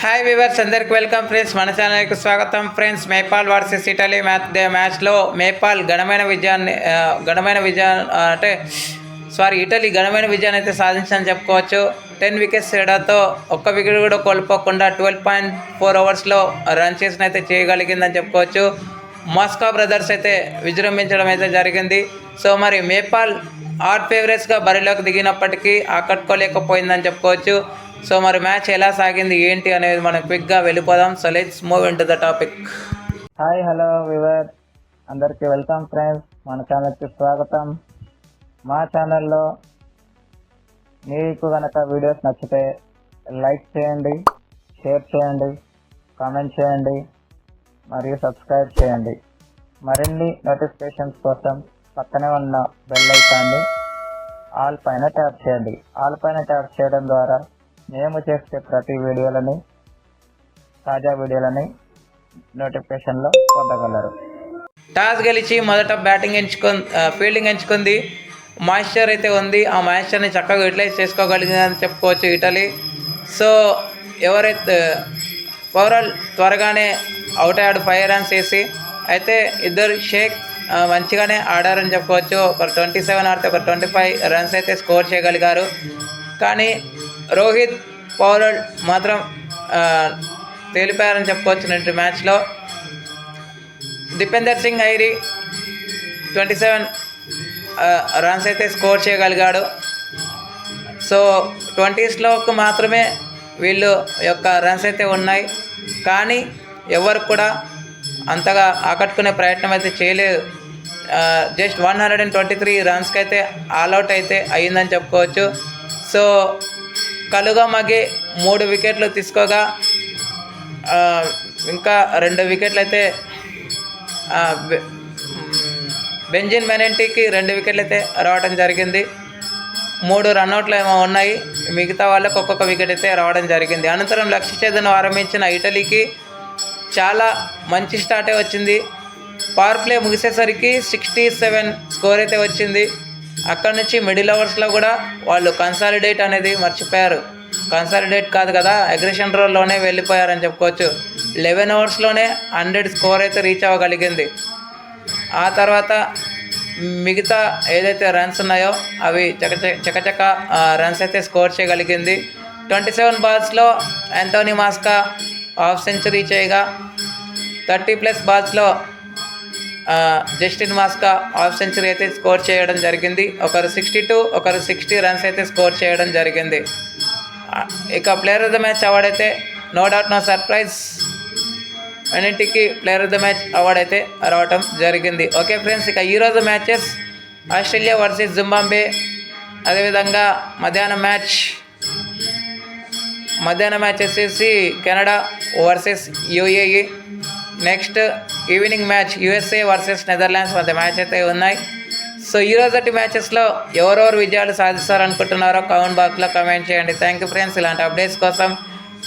Hi viewers అందరికి welcome friends మన ఛానల్కి స్వాగతం. Friends Nepal versus Italy match మ్యాచ్లో మేపాల్ ఘనమైన విజయాన్ని ఘనమైన విజయం అంటే సారీ ఇటలీ ఘనమైన విజయాన్ని అయితే సాధించని చెప్పుకోవచ్చు. టెన్ వికెట్స్ తేడాతో ఒక్క వికెట్ కూడా కోల్పోకుండా ట్వెల్వ్ పాయింట్ ఫోర్ అవర్స్లో రన్ చేసిన అయితే చేయగలిగిందని చెప్పుకోవచ్చు. మాస్కా బ్రదర్స్ అయితే విజృంభించడం అయితే జరిగింది. సో మరి మేపాల్ ఆర్ట్ ఫేవరెట్స్గా బరిలోకి దిగినప్పటికీ ఆకట్టుకోలేకపోయిందని చెప్పుకోవచ్చు. సో మరి మ్యాచ్ ఎలా సాగింది ఏంటి అనేది మనం క్విక్గా వెళ్ళిపోదాం. So let's move in to the topic hi hello viewer అందరికీ వెల్కమ్ ఫ్రెండ్స్ మన ఛానల్కి స్వాగతం. మా ఛానల్లో మీకు కనుక వీడియోస్ నచ్చితే లైక్ చేయండి షేర్ చేయండి కామెంట్ చేయండి మరియు సబ్స్క్రైబ్ చేయండి. మరిన్ని నోటిఫికేషన్స్ కోసం పక్కనే ఉన్న బెల్ ఐకాన్ని ఆల్ పైన ట్యాప్ చేయండి. ఆల్ పైన ట్యాప్ చేయడం ద్వారా మేము చేసే ప్రతి వీడియోలని తాజా వీడియోలని నోటిఫికేషన్లో పొందగలరు. టాస్ గెలిచి మొదట బ్యాటింగ్ ఎంచుకుంది ఫీల్డింగ్ ఎంచుకుంది. మాయిశ్చర్ అయితే ఉంది. ఆ మాయిశ్చర్ని చక్కగా యూటిలైజ్ చేసుకోగలిగిందని చెప్పుకోవచ్చు ఇటలీ. సో ఎవరైతే పౌరల్ త్వరగానే అవుట్ అయ్యాడు ఫైవ్ రన్స్ వేసి అయితే ఇద్దరు షేక్ మంచిగానే ఆడారని చెప్పుకోవచ్చు. ఒక ట్వంటీ సెవెన్ ఆడితే ఒక ట్వంటీ ఫైవ్ రన్స్ అయితే స్కోర్ చేయగలిగారు. కానీ రోహిత్ పౌరడ్ మాత్రం తేలిపారని చెప్పుకొచ్చినట్టు చెప్పుకోవచ్చు మ్యాచ్లో. Dipendra Singh Airee twenty seven runs అయితే స్కోర్ చేయగలిగాడు. సో ట్వంటీస్లోకి మాత్రమే వీళ్ళు యొక్క రన్స్ అయితే ఉన్నాయి. కానీ ఎవరు కూడా అంతగా ఆకట్టుకునే ప్రయత్నం అయితే చేయలేదు. Just one hundred and twenty three రన్స్కి అయితే ఆల్అవుట్ అయితే అయ్యిందని చెప్పుకోవచ్చు. సో కలుగమగి మూడు వికెట్లు తీసుకోగా ఇంకా రెండు వికెట్లు అయితే బెంజిన్ మెనెంటీకి రెండు వికెట్లు అయితే రావడం జరిగింది. మూడు రన్అట్లు ఏమో ఉన్నాయి. మిగతా వాళ్ళకి ఒక్కొక్క వికెట్ అయితే రావడం జరిగింది. అనంతరం లక్ష్య ఛేదను ఆరంభించిన ఇటలీకి చాలా మంచి స్టార్టే వచ్చింది. పవర్ ప్లే ముగిసేసరికి సిక్స్టీ సెవెన్ స్కోర్ అయితే వచ్చింది. అక్కడ నుంచి మిడిల్ అవర్స్లో కూడా వాళ్ళు కన్సాలిడేట్ అనేది మర్చిపోయారు. కన్సాలిడేట్ కాదు కదా అగ్రెషన్ రోల్లోనే వెళ్ళిపోయారని చెప్పుకోవచ్చు. లెవెన్ అవర్స్లోనే హండ్రెడ్ స్కోర్ అయితే రీచ్ అవ్వగలిగింది. ఆ తర్వాత మిగతా ఏదైతే రన్స్ ఉన్నాయో అవి చకచ చకచక రన్స్ అయితే స్కోర్ చేయగలిగింది. ట్వంటీ సెవెన్ బాల్స్లో యాంటోనీ మాస్కా హాఫ్ సెంచరీ చేయగా థర్టీ ప్లస్ బాల్స్లో జస్టిన్ మాస్కా హాఫ్ సెంచరీ అయితే స్కోర్ చేయడం జరిగింది. ఒకరు సిక్స్టీ టూ ఒకరు సిక్స్టీ రన్స్ అయితే స్కోర్ చేయడం జరిగింది. ఇక player of the match award అయితే నో డౌట్ నో సర్ప్రైజ్ అన్నింటికి player of the match award అయితే రావటం జరిగింది. ఓకే ఫ్రెండ్స్ ఇక ఈరోజు మ్యాచెస్ ఆస్ట్రేలియా వర్సెస్ జింబాంబే అదేవిధంగా మధ్యాహ్నం మ్యాచ్ మధ్యాహ్నం మ్యాచ్ వచ్చేసి Canada versus UAE. Next evening match USA versus Netherlands మధ్య మ్యాచ్ అయితే ఉన్నాయి. సో ఈ రోజటి మ్యాచెస్లో ఎవరెవరు విజయాలు సాధిస్తారనుకుంటున్నారో కామెంట్ బాక్స్లో కమెంట్ చేయండి. Thank you friends. ఇలాంటి అప్డేట్స్ కోసం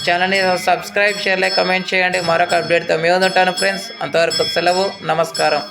ఛానల్ని సబ్స్క్రైబ్ షేర్లే కమెంట్ చేయండి. మరొక అప్డేట్తో మేము ఉంటాను ఫ్రెండ్స్. అంతవరకు సెలవు నమస్కారం.